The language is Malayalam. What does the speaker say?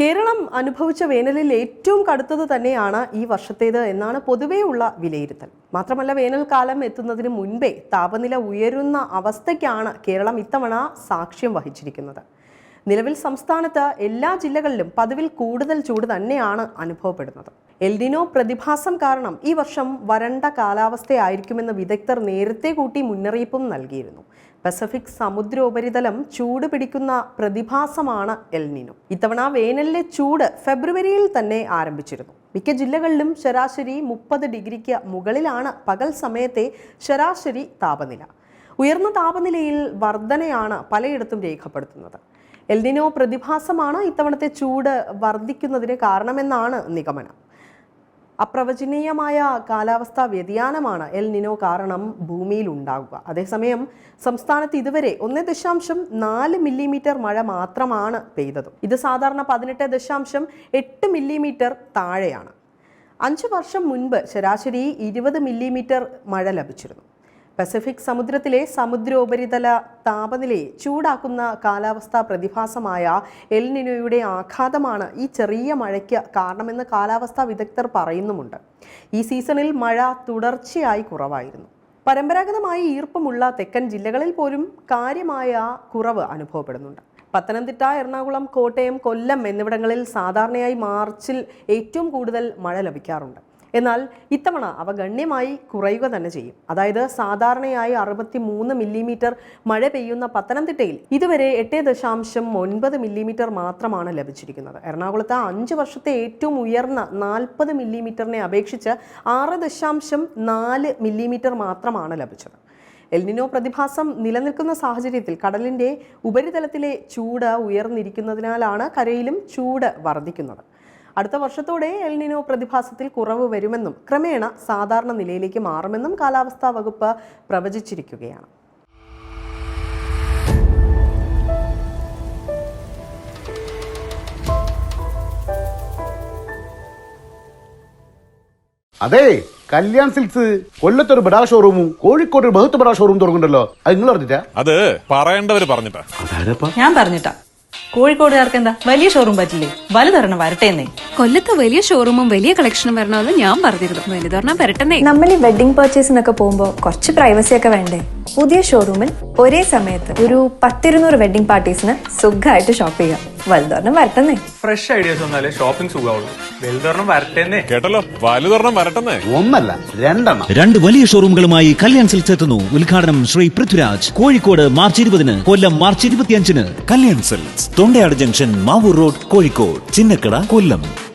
കേരളം അനുഭവിച്ച വേനലിൽ ഏറ്റവും കടുത്തത് തന്നെയാണ് ഈ വർഷത്തേത് എന്നാണ് പൊതുവെയുള്ള വിലയിരുത്തൽ. മാത്രമല്ല വേനൽക്കാലം എത്തുന്നതിന് മുൻപേ താപനില ഉയരുന്ന അവസ്ഥയ്ക്കാണ് കേരളം ഇത്തവണ സാക്ഷ്യം വഹിച്ചിരിക്കുന്നത്. നിലവിൽ സംസ്ഥാനത്ത് എല്ലാ ജില്ലകളിലും പതിവിൽ കൂടുതൽ ചൂട് തന്നെയാണ് അനുഭവപ്പെടുന്നത്. എൽനിനോ പ്രതിഭാസം കാരണം ഈ വർഷം വരണ്ട കാലാവസ്ഥയായിരിക്കുമെന്ന് വിദഗ്ധർ നേരത്തെ കൂട്ടി മുന്നറിയിപ്പും നൽകിയിരുന്നു. പസഫിക് സമുദ്രോപരിതലം ചൂട് പിടിക്കുന്ന പ്രതിഭാസമാണ് എൽനിനോ ഇത്തവണ വേനലിലെ ചൂട് ഫെബ്രുവരിയിൽ തന്നെ ആരംഭിച്ചിരുന്നു. മിക്ക ജില്ലകളിലും ശരാശരി മുപ്പത് ഡിഗ്രിക്ക് മുകളിലാണ് പകൽ സമയത്തെ ശരാശരി താപനില. ഉയർന്ന താപനിലയിൽ വർധനയാണ് പലയിടത്തും രേഖപ്പെടുത്തുന്നത്. എൽനിനോ പ്രതിഭാസമാണ് ഇത്തവണത്തെ ചൂട് വർദ്ധിക്കുന്നതിന് കാരണമെന്നാണ് നിഗമനം. അപ്രവചനീയമായ കാലാവസ്ഥാ വ്യതിയാനമാണ് എൽ നിനോ കാരണം ഭൂമിയിൽ ഉണ്ടാകുക അതേസമയം സംസ്ഥാനത്ത് ഇതുവരെ ഒന്ന് ദശാംശം നാല് മില്ലിമീറ്റർ മഴ മാത്രമാണ് പെയ്തത്. ഇത് സാധാരണ പതിനെട്ട് ദശാംശം എട്ട് മില്ലിമീറ്റർ താഴെയാണ്. അഞ്ച് വർഷം മുൻപ് ശരാശരി ഇരുപത് മില്ലിമീറ്റർ മഴ ലഭിച്ചിരുന്നു. പസഫിക് സമുദ്രത്തിലെ സമുദ്രോപരിതല താപനിലയെ ചൂടാക്കുന്ന കാലാവസ്ഥാ പ്രതിഭാസമായ എൽനിനോയുടെ ആഘാതമാണ് ഈ ചെറിയ മഴയ്ക്ക് കാരണമെന്ന് കാലാവസ്ഥാ വിദഗ്ധർ പറയുന്നുമുണ്ട്. ഈ സീസണിൽ മഴ തുടർച്ചയായി കുറവായിരുന്നു. പരമ്പരാഗതമായി ഈർപ്പമുള്ള തെക്കൻ ജില്ലകളിൽ പോലും കാര്യമായ കുറവ് അനുഭവപ്പെടുന്നുണ്ട്. പത്തനംതിട്ട എറണാകുളം കോട്ടയം കൊല്ലം എന്നിവിടങ്ങളിൽ സാധാരണയായി മാർച്ചിൽ ഏറ്റവും കൂടുതൽ മഴ ലഭിക്കാറുണ്ട്. എന്നാൽ ഇത്തവണ അവ ഗണ്യമായി കുറയുക തന്നെ ചെയ്യും. അതായത് സാധാരണയായി അറുപത്തി മൂന്ന് മില്ലിമീറ്റർ മഴ പെയ്യുന്ന പത്തനംതിട്ടയിൽ ഇതുവരെ എട്ട് ദശാംശം ഒൻപത് മില്ലിമീറ്റർ മാത്രമാണ് ലഭിച്ചിരിക്കുന്നത്. എറണാകുളത്ത് അഞ്ച് വർഷത്തെ ഏറ്റവും ഉയർന്ന നാൽപ്പത് മില്ലിമീറ്ററിനെ അപേക്ഷിച്ച് ആറ് ദശാംശം നാല് മില്ലിമീറ്റർ മാത്രമാണ് ലഭിച്ചത്. എൽനിനോ പ്രതിഭാസം നിലനിൽക്കുന്ന സാഹചര്യത്തിൽ കടലിന്റെ ഉപരിതലത്തിലെ ചൂട് ഉയർന്നിരിക്കുന്നതിനാലാണ് കരയിലും ചൂട് വർദ്ധിക്കുന്നത്. അടുത്ത വർഷത്തോടെ എൽനിനോ പ്രതിഭാസത്തിൽ കുറവ് വരുമെന്നും ക്രമേണ സാധാരണ നിലയിലേക്ക് മാറുമെന്നും കാലാവസ്ഥാ വകുപ്പ് പ്രവചിച്ചിരിക്കുകയാണ്. അതെ കല്യാൺ സിൽക്സ് കൊല്ലത്ത് ഒരു ബഡാ ഷോറൂമും കോഴിക്കോട് ഒരു ബഹുത്ത് ബഡാ ഷോറൂം തുടങ്ങുന്നുണ്ടല്ലോ അത് നിങ്ങൾ അറിഞ്ഞിട്ടാ അത് പറയേണ്ടവര് പറഞ്ഞിട്ടാ. അതാരപ്പാ? ഞാൻ പറഞ്ഞിട്ടാ. കോഴിക്കോടുകാർക്ക് എന്താ? വലിയ ഷോറൂം പറ്റില്ലേ? വലുതൊരെണ്ണം വരട്ടേന്നേ. കൊല്ലത്ത് വലിയ ഷോറൂമും വലിയ കളക്ഷനും വരണമെന്ന് ഞാൻ പറഞ്ഞിരുന്നു. വലുതൊരെണ്ണം വരട്ടെന്നേ. നമ്മൾ ഈ വെഡിങ് പർച്ചേസിനൊക്കെ പോകുമ്പോൾ കുറച്ച് പ്രൈവസി ഒക്കെ വേണ്ടേ? പുതിയ ഷോറൂമിൽ ഒരേ സമയത്ത് ഒരു പത്തിരുന്നൂറ് വെഡിങ് പാർട്ടീസിന് സുഖമായിട്ട് ഷോപ്പ് ചെയ്യാം. വലുതോർണം വരട്ടെന്നേ. ഫ്രഷ് ഐഡിയാസ് വന്നാലേ ഷോപ്പിംഗ് സുഖമാവുള്ളൂ വലുതൊരെണ്ണം വരട്ടേന്നേ. കേട്ടല്ലോ? വലുതൊരെണ്ണം വരട്ടെന്നേ. ഒന്നല്ല രണ്ടെണ്ണം. രണ്ട് വലിയ ഷോറൂമുകളുമായി കല്യാൺ സിൽക്സ് എത്തുന്നു ഉദ്ഘാടനം ശ്രീ പൃഥ്വിരാജ്. കോഴിക്കോട് മാർച്ച് ഇരുപതിന് കൊല്ലം മാർച്ച് ഇരുപത്തിയഞ്ചിന്. Kalyan Silks Thondayad junction Mavoor road Kozhikode Chinnakada Kollam.